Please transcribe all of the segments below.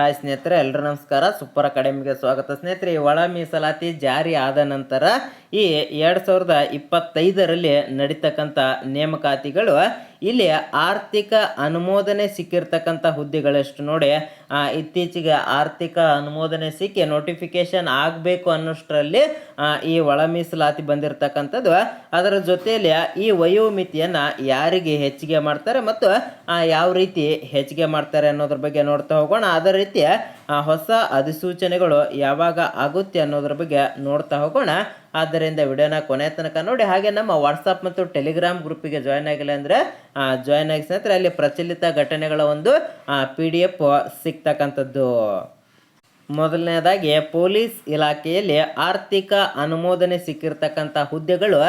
Hi ಸ್ನೇಹಿತರೆ ಎಲ್ಲರೂ ನಮಸ್ಕಾರ. ಸೂಪರ್ ಅಕಾಡೆಮಿಗೆ ಸ್ವಾಗತ. ಸ್ನೇಹಿತರೆ, ಈ ಒಳ ಮೀಸಲಾತಿ ಜಾರಿ ಆದ ನಂತರ ಈ ಎರಡು ಸಾವಿರದ ಇಪ್ಪತ್ತೈದರಲ್ಲಿ ನಡೀತಕ್ಕಂಥ ನೇಮಕಾತಿಗಳು ಇಲ್ಲಿ ಆರ್ಥಿಕ ಅನುಮೋದನೆ ಸಿಕ್ಕಿರ್ತಕ್ಕಂಥ ಹುದ್ದೆಗಳಷ್ಟು ನೋಡಿ ಇತ್ತೀಚೆಗೆ ಆರ್ಥಿಕ ಅನುಮೋದನೆ ಸಿಕ್ಕಿ ನೋಟಿಫಿಕೇಶನ್ ಆಗಬೇಕು ಅನ್ನೋಷ್ಟರಲ್ಲಿ ಈ ಒಳ ಮೀಸಲಾತಿ ಬಂದಿರತಕ್ಕಂಥದ್ದು. ಅದರ ಜೊತೆಯಲ್ಲಿ ಈ ವಯೋಮಿತಿಯನ್ನು ಯಾರಿಗೆ ಹೆಚ್ಚಿಗೆ ಮಾಡ್ತಾರೆ ಮತ್ತು ಯಾವ ರೀತಿ ಹೆಚ್ಚಿಗೆ ಮಾಡ್ತಾರೆ ಅನ್ನೋದ್ರ ಬಗ್ಗೆ ನೋಡ್ತಾ ಹೋಗೋಣ. ಅದೇ ರೀತಿ ಹೊಸ ಅಧಿಸೂಚನೆಗಳು ಯಾವಾಗ ಆಗುತ್ತೆ ಅನ್ನೋದ್ರ ಬಗ್ಗೆ ನೋಡ್ತಾ ಹೋಗೋಣ. ಆದ್ದರಿಂದ ವಿಡಿಯೋನ ಕೊನೆ ತನಕ ನೋಡಿ. ಹಾಗೆ ನಮ್ಮ ವಾಟ್ಸಪ್ ಮತ್ತು ಟೆಲಿಗ್ರಾಮ್ ಗ್ರೂಪಿಗೆ ಜಾಯ್ನ್ ಆಗಿಲ್ಲ ಅಂದರೆ ಜಾಯ್ನ್ ಆಗಿ ಸ್ನೇಹಿತರೆ, ಅಲ್ಲಿ ಪ್ರಚಲಿತ ಘಟನೆಗಳ ಒಂದು ಪಿ ಡಿ ಎಫ್ ಸಿಗ್ತಕ್ಕಂಥದ್ದು. ಮೊದಲನೇದಾಗಿ, ಪೊಲೀಸ್ ಇಲಾಖೆಯಲ್ಲಿ ಆರ್ಥಿಕ ಅನುಮೋದನೆ ಸಿಕ್ಕಿರ್ತಕ್ಕಂಥ ಹುದ್ದೆಗಳು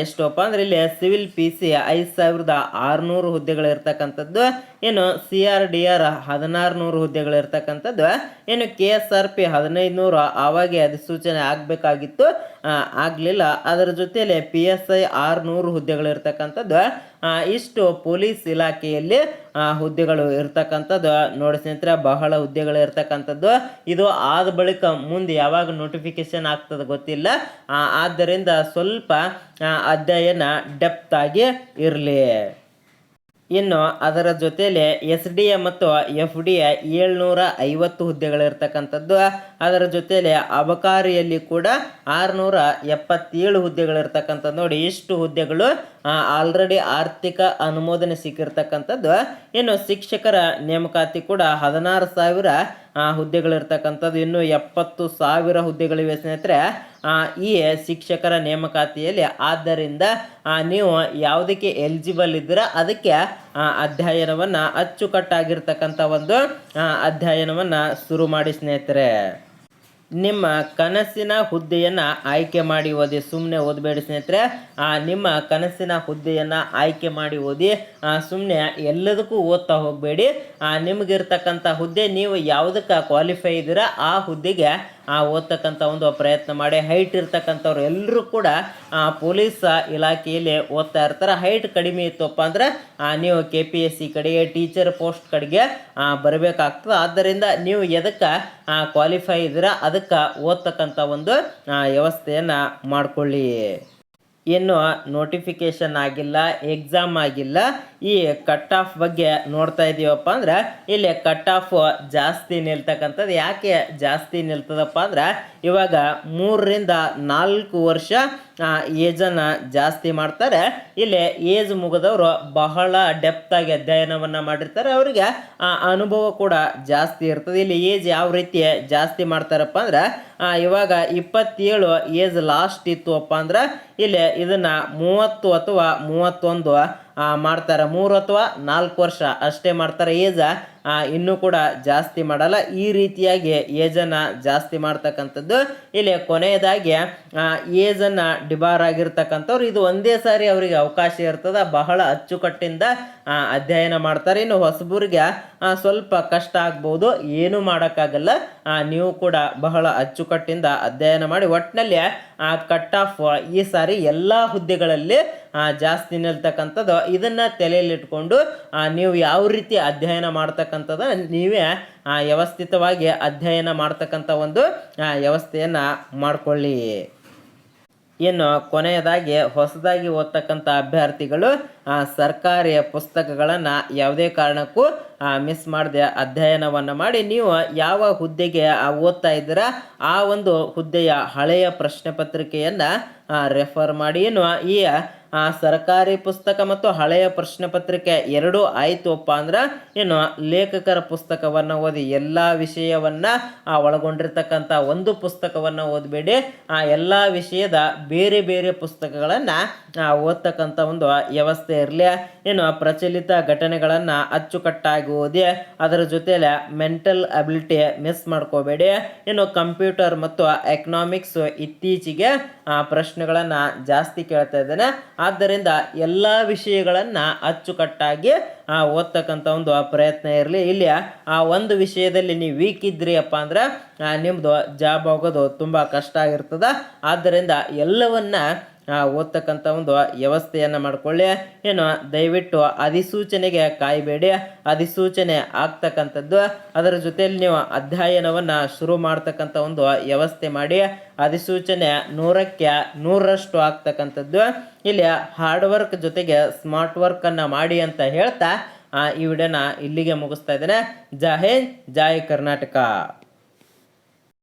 ಎಷ್ಟಪ್ಪ ಅಂದ್ರೆ ಇಲ್ಲಿ ಸಿವಿಲ್ ಪಿ ಸಿ ಐದು ಸಾವಿರದ ಆರುನೂರು ಹುದ್ದೆಗಳು ಇರ್ತಕ್ಕಂಥದ್ದು ಏನು ಸಿ ಆರ್ ಡಿ ಆರ್ ಹದಿನಾರು ನೂರು ಹುದ್ದೆಗಳು ಇರ್ತಕ್ಕಂಥದ್ದು ಏನು ಕೆ ಎಸ್ ಆರ್ ಪಿ ಹದಿನೈದು ನೂರು ಆವಾಗೆ ಅಧಿಸೂಚನೆ ಆಗಬೇಕಾಗಿತ್ತು. ಆಗಲಿಲ್ಲ. ಅದರ ಜೊತೆಯಲ್ಲಿ ಪಿ ಎಸ್ ಐ ಆರುನೂರು ಹುದ್ದೆಗಳು ಇರ್ತಕ್ಕಂಥದ್ದು ಆ, ಇಷ್ಟು ಪೊಲೀಸ್ ಇಲಾಖೆಯಲ್ಲಿ ಹುದ್ದೆಗಳು ಇರ್ತಕ್ಕಂಥದ್ದು. ನೋಡಿ ಸ್ನೇಹಿತರೆ ಬಹಳ ಹುದ್ದೆಗಳು ಇರ್ತಕ್ಕಂಥದ್ದು ಇದು ಆದ ಬಳಿಕ ಮುಂದೆ ಯಾವಾಗ ನೋಟಿಫಿಕೇಶನ್ ಆಗ್ತದೆ ಗೊತ್ತಿಲ್ಲ. ಆದ್ದರಿಂದ ಸ್ವಲ್ಪ ಅಧ್ಯಯನ ಡೆಪ್ತ್ ಆಗಿ ಇರಲಿ. ಇನ್ನು ಅದರ ಜೊತೆಯಲ್ಲಿ ಎಸ್ ಡಿ ಎ ಮತ್ತು ಎಫ್ ಡಿ ಎ ಏಳ್ನೂರ ಐವತ್ತು ಹುದ್ದೆಗಳಿರ್ತಕ್ಕಂಥದ್ದು. ಅದರ ಜೊತೆಯಲ್ಲಿ ಅಬಕಾರಿಯಲ್ಲಿ ಕೂಡ ಆರುನೂರ ಎಪ್ಪತ್ತೇಳು ಹುದ್ದೆಗಳಿರ್ತಕ್ಕಂಥದ್ದು. ನೋಡಿ, ಇಷ್ಟು ಹುದ್ದೆಗಳು ಆಲ್ರೆಡಿ ಆರ್ಥಿಕ ಅನುಮೋದನೆ ಸಿಕ್ಕಿರ್ತಕ್ಕಂಥದ್ದು. ಇನ್ನು ಶಿಕ್ಷಕರ ನೇಮಕಾತಿ ಕೂಡ ಹದಿನಾರು ಸಾವಿರ ಹುದ್ದೆಗಳಿರ್ತಕ್ಕಂಥದ್ದು ಇನ್ನೂ ಎಪ್ಪತ್ತು ಸಾವಿರ ಹುದ್ದೆಗಳಿವೆ ಸ್ನೇಹಿತರೆ. ಆ, ಈ ಶಿಕ್ಷಕರ ನೇಮಕಾತಿಯಲ್ಲಿ ಆದ್ದರಿಂದ ಆ, ನೀವು ಯಾವುದಕ್ಕೆ ಎಲಿಜಿಬಲ್ ಇದ್ದರೆ ಅದಕ್ಕೆ ಆ, ಅಧ್ಯಯನವನ್ನು ಅಚ್ಚುಕಟ್ಟಾಗಿರ್ತಕ್ಕಂಥ ಒಂದು ಆ, ಅಧ್ಯಯನವನ್ನು ಶುರು ಮಾಡಿ ಸ್ನೇಹಿತರೆ. ನಿಮ್ಮ ಕನಸಿನ ಹುದ್ದೆಯನ್ನು ಆಯ್ಕೆ ಮಾಡಿ ಓದಿ. ಸುಮ್ಮನೆ ಓದಬೇಡಿ ಸ್ನೇಹಿತರೆ. ಆ, ನಿಮ್ಮ ಕನಸಿನ ಹುದ್ದೆಯನ್ನು ಆಯ್ಕೆ ಮಾಡಿ ಓದಿ. ಸುಮ್ಮನೆ ಎಲ್ಲದಕ್ಕೂ ಓದ್ತಾ ಹೋಗಬೇಡಿ. ನಿಮಗಿರ್ತಕ್ಕಂಥ ಹುದ್ದೆ ನೀವು ಯಾವುದಕ್ಕೆ ಕ್ವಾಲಿಫೈ ಇದ್ದೀರಾ ಆ ಹುದ್ದೆಗೆ ಆ ಓದ್ತಕ್ಕಂಥ ಒಂದು ಪ್ರಯತ್ನ ಮಾಡಿ ಹೈಟ್ ಇರ್ತಕ್ಕಂಥವ್ರು ಎಲ್ಲರೂ ಕೂಡ ಆ, ಪೊಲೀಸ್ ಇಲಾಖೆಯಲ್ಲಿ ಓದ್ತಾ ಇರ್ತಾರೆ. ಹೈಟ್ ಕಡಿಮೆ ಇತ್ತಪ್ಪ ಅಂದ್ರೆ ನೀವು ಕೆ ಪಿ ಎಸ್ ಸಿ ಕಡೆಗೆ ಟೀಚರ್ ಪೋಸ್ಟ್ ಕಡೆಗೆ ಬರಬೇಕಾಗ್ತದೆ. ಆದ್ದರಿಂದ ನೀವು ಎದಕ್ಕೆ ಕ್ವಾಲಿಫೈ ಇದ್ದೀರಾ ಅದಕ್ಕೆ ಓದ್ತಕ್ಕಂಥ ಒಂದು ವ್ಯವಸ್ಥೆಯನ್ನು ಮಾಡಿಕೊಳ್ಳಿ. ಇನ್ನು ನೋಟಿಫಿಕೇಶನ್ ಆಗಿಲ್ಲ ಎಕ್ಸಾಮ್ ಆಗಿಲ್ಲ, ಈ ಕಟ್ ಆಫ್ ಬಗ್ಗೆ ನೋಡ್ತಾ ಇದೀವಪ್ಪ ಅಂದ್ರೆ ಇಲ್ಲಿ ಕಟ್ ಆಫ್ ಜಾಸ್ತಿ ನಿಲ್ತಕ್ಕಂಥದ್ದು ಯಾಕೆ ಜಾಸ್ತಿ ನಿಲ್ತದಪ್ಪ ಅಂದ್ರೆ ಇವಾಗ ಮೂರರಿಂದ ನಾಲ್ಕು ವರ್ಷ ಏಜನ್ನು ಜಾಸ್ತಿ ಮಾಡ್ತಾರೆ. ಇಲ್ಲಿ ಏಜ್ ಮುಗಿದವರು ಬಹಳ ಡೆಪ್ತಾಗಿ ಅಧ್ಯಯನವನ್ನು ಮಾಡಿರ್ತಾರೆ. ಅವರಿಗೆ, ಆ, ಅನುಭವ ಕೂಡ ಜಾಸ್ತಿ ಇರ್ತದೆ. ಇಲ್ಲಿ ಏಜ್ ಯಾವ ರೀತಿ ಜಾಸ್ತಿ ಮಾಡ್ತಾರಪ್ಪ ಅಂದ್ರೆ ಇವಾಗ ಇಪ್ಪತ್ತೇಳು ಏಜ್ ಲಾಸ್ಟ್ ಇತ್ತು ಅಪ್ಪ ಅಂದ್ರೆ, ಇಲ್ಲಿ ಇದನ್ನ ಮೂವತ್ತು ಅಥವಾ ಮೂವತ್ತೊಂದು ಮಾಡ್ತಾರೆ. ಮೂರು ಅಥವಾ ನಾಲ್ಕು ವರ್ಷ ಅಷ್ಟೇ ಮಾಡ್ತಾರೆ. ಏಜ ಇನ್ನೂ ಕೂಡ ಜಾಸ್ತಿ ಮಾಡಲ್ಲ. ಈ ರೀತಿಯಾಗಿ ಏಜನ್ನು ಜಾಸ್ತಿ ಮಾಡ್ತಕ್ಕಂಥದ್ದು. ಇಲ್ಲಿ ಕೊನೆಯದಾಗಿ ಏಜನ್ನು ಡಿಬಾರ್ ಆಗಿರ್ತಕ್ಕಂಥವ್ರು, ಇದು ಒಂದೇ ಸಾರಿ ಅವರಿಗೆ ಅವಕಾಶ ಇರ್ತದೆ. ಬಹಳ ಅಚ್ಚುಕಟ್ಟಿಂದ ಅಧ್ಯಯನ ಮಾಡ್ತಾರೆ. ಇನ್ನು ಹೊಸಬರಿಗೆ ಸ್ವಲ್ಪ ಕಷ್ಟ ಆಗ್ಬೋದು. ಏನೂ ಮಾಡೋಕ್ಕಾಗಲ್ಲ. ನೀವು ಕೂಡ ಬಹಳ ಅಚ್ಚುಕಟ್ಟಿಂದ ಅಧ್ಯಯನ ಮಾಡಿ. ಒಟ್ಟಿನಲ್ಲಿ ಕಟ್ ಆಫ್ ಈ ಸಾರಿ ಎಲ್ಲ ಹುದ್ದೆಗಳಲ್ಲಿ ಜಾಸ್ತಿ ನಿಲ್ತಕ್ಕಂಥದ್ದು ಇದನ್ನ ತಲೆಯಲ್ಲಿಟ್ಕೊಂಡು ನೀವು ಯಾವ ರೀತಿ ಅಧ್ಯಯನ ಮಾಡ್ತಕ್ಕಂಥದ್ದು ನೀವೇ ವ್ಯವಸ್ಥಿತವಾಗಿ ಅಧ್ಯಯನ ಮಾಡ್ತಕ್ಕಂಥ ಒಂದು ವ್ಯವಸ್ಥೆಯನ್ನ ಮಾಡಿಕೊಳ್ಳಿ. ಇನ್ನು ಕೊನೆಯದಾಗಿ, ಹೊಸದಾಗಿ ಓದ್ತಕ್ಕಂಥ ಅಭ್ಯರ್ಥಿಗಳು ಆ, ಸರ್ಕಾರಿ ಪುಸ್ತಕಗಳನ್ನು ಯಾವುದೇ ಕಾರಣಕ್ಕೂ ಮಿಸ್ ಮಾಡದೆ ಅಧ್ಯಯನವನ್ನು ಮಾಡಿ ನೀವು ಯಾವ ಹುದ್ದೆಗೆ ಓದ್ತಾ ಇದ್ದೀರಾ ಆ ಒಂದು ಹುದ್ದೆಯ ಹಳೆಯ ಪ್ರಶ್ನೆ ಪತ್ರಿಕೆಯನ್ನು ರೆಫರ್ ಮಾಡಿ. ಏನು ಈ ಸರ್ಕಾರಿ ಪುಸ್ತಕ ಮತ್ತು ಹಳೆಯ ಪ್ರಶ್ನೆ ಪತ್ರಿಕೆ ಎರಡೂ ಆಯ್ತುಪ್ಪ ಅಂದ್ರೆ ಏನು ಲೇಖಕರ ಪುಸ್ತಕವನ್ನು ಓದಿ ಎಲ್ಲ ವಿಷಯವನ್ನು ಒಳಗೊಂಡಿರ್ತಕ್ಕಂಥ ಒಂದು ಪುಸ್ತಕವನ್ನು ಓದಬೇಡಿ. ಆ ಎಲ್ಲ ವಿಷಯದ ಬೇರೆ ಬೇರೆ ಪುಸ್ತಕಗಳನ್ನು ಓದ್ತಕ್ಕಂಥ ಒಂದು ವ್ಯವಸ್ಥೆ ಇರಲಿ ಏನು ಪ್ರಚಲಿತ ಘಟನೆಗಳನ್ನು ಅಚ್ಚುಕಟ್ಟಾಗಿ ಓದಿ ಅದರ ಜೊತೆಲೆ ಮೆಂಟಲ್ ಅಬಿಲಿಟಿ ಮಿಸ್ ಮಾಡ್ಕೋಬೇಡಿ. ಏನು ಕಂಪ್ಯೂಟರ್ ಮತ್ತು ಎಕನಾಮಿಕ್ಸ್ ಇತ್ತೀಚೆಗೆ ಪ್ರಶ್ನೆಗಳನ್ನು ಜಾಸ್ತಿ ಕೇಳ್ತಾ ಇದ್ದೇನೆ. ಆದ್ದರಿಂದ ಎಲ್ಲ ವಿಷಯಗಳನ್ನು ಅಚ್ಚುಕಟ್ಟಾಗಿ ಓದ್ತಕ್ಕಂಥ ಒಂದು ಪ್ರಯತ್ನ ಇರಲಿ. ಇಲ್ಲಿ ಆ, ಒಂದು ವಿಷಯದಲ್ಲಿ ನೀವು ವೀಕ್ ಇದ್ರಿ ಅಪ್ಪ ಅಂದ್ರೆ ನಿಮ್ಮದು ಜಾಬ್ ಆಗೋದು ತುಂಬ ಕಷ್ಟ ಆಗಿರ್ತದೆ. ಆದ್ದರಿಂದ ಎಲ್ಲವನ್ನ ಓದ್ತಕ್ಕಂಥ ಒಂದು ವ್ಯವಸ್ಥೆಯನ್ನು ಮಾಡಿಕೊಳ್ಳಿ. ಏನು, ದಯವಿಟ್ಟು ಅಧಿಸೂಚನೆಗೆ ಕಾಯಬೇಡಿ. ಅಧಿಸೂಚನೆ ಆಗ್ತಕ್ಕಂಥದ್ದು, ಅದರ ಜೊತೆಯಲ್ಲಿ ನೀವು ಅಧ್ಯಯನವನ್ನು ಶುರು ಮಾಡ್ತಕ್ಕಂಥ ಒಂದು ವ್ಯವಸ್ಥೆ ಮಾಡಿ. ಅಧಿಸೂಚನೆ ನೂರಕ್ಕೆ ನೂರರಷ್ಟು ಆಗ್ತಕ್ಕಂಥದ್ದು. ಇಲ್ಲಿ ಹಾರ್ಡ್ ವರ್ಕ್ ಜೊತೆಗೆ ಸ್ಮಾರ್ಟ್ ವರ್ಕನ್ನು ಮಾಡಿ ಅಂತ ಹೇಳ್ತಾ ಈ ವಿಡಿಯೋನ ಇಲ್ಲಿಗೆ ಮುಗಿಸ್ತಾ ಇದ್ದೇನೆ. ಜೈ ಹಿಂದ್, ಜೈ ಕರ್ನಾಟಕ.